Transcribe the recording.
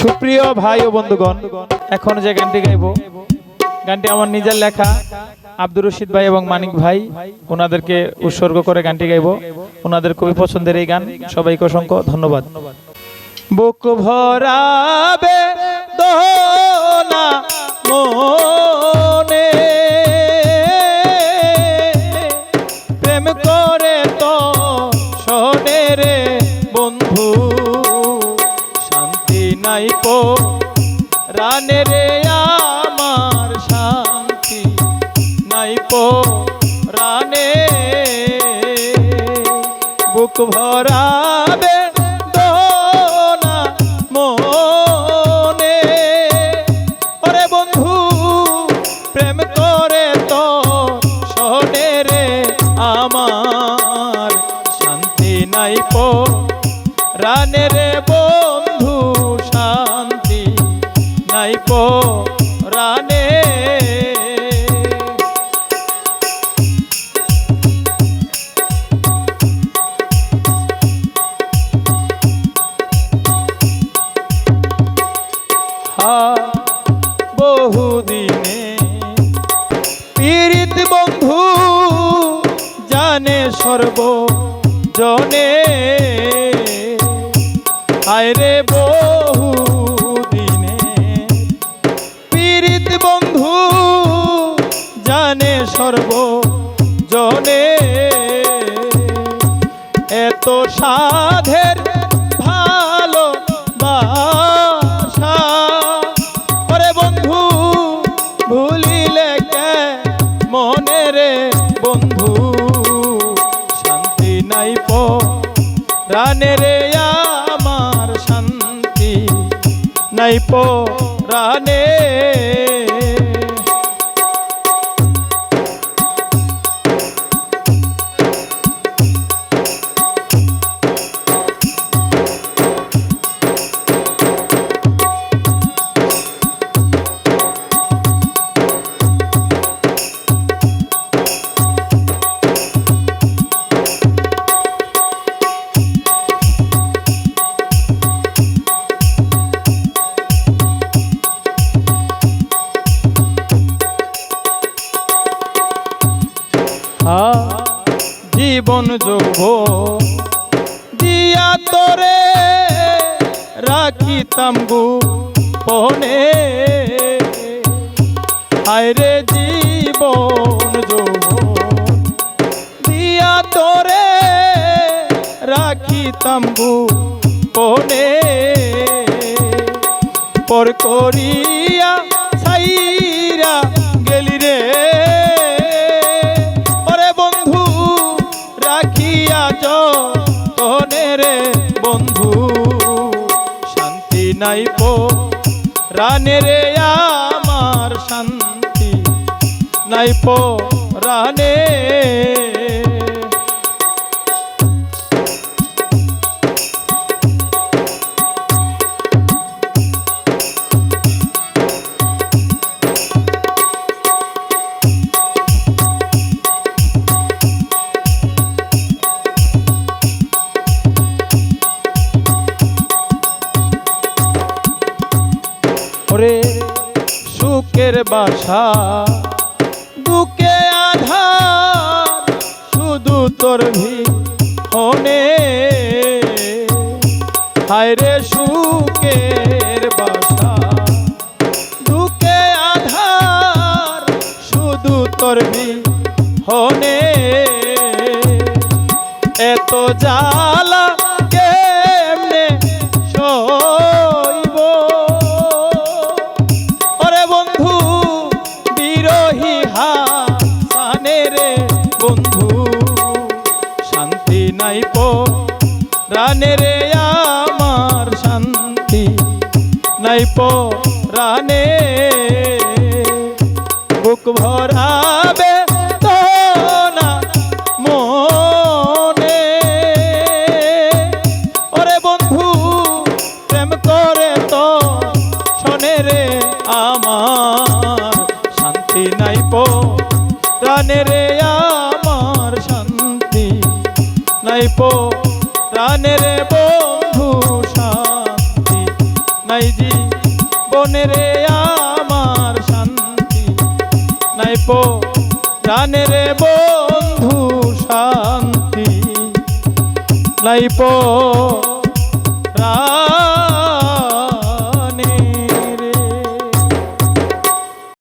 সুপ্রিয় ভাই ও বন্ধুগণ, এখন যে গানটি গাইব, গানটি আমার নিজের লেখা, আব্দুর রশিদ ভাই এবং মানিক ভাই, ওনাদেরকে উৎসর্গ করে গানটি গাইব। ওনাদের খুবই পছন্দের এই গান, সবাইকে অসংখ্য ধন্যবাদ। বুক ভরাবে দোনা মনে নাই পো। রানে রে আমার শান্তি নাই পো। রানে বুক ভরাবে সর্ব জনে। আয়রে বহু দিনে পীড়িত বন্ধু জানে সর্ব জনে। এত সাধের ভালো বাসা। ওরে বন্ধু, ভুলিলে কে মনে বন্ধু? রানে রে আমার শান্তি নাই পো রানে জীবন যোগ দিয়া তোরে রাখিতাম গু পনে হায়রে জীবন যোগ দিয়া তোরে রাখিতাম গু পনে পর করিয়া রাখিয়া যনে রে বন্ধু? শান্তি নাই পো রানে আমার শান্তি নাই পো রানে সুখের বাসা বুকে আধার, শুধু তোর হনে হায়রে সুখের বাসা বুকে আধার, শুধু তোর হনে এত জ্বালা শান্তি নাই পো রানে বুক ভরাবে আমার। শান্তি নাই পো প্রাণে রে আমার শান্তি নাই পো প্রাণে রে শান্তি নাই জি। বনে রে আমার শান্তি নাই পো। জানে রে বন্ধু শান্তি নাই পো। রা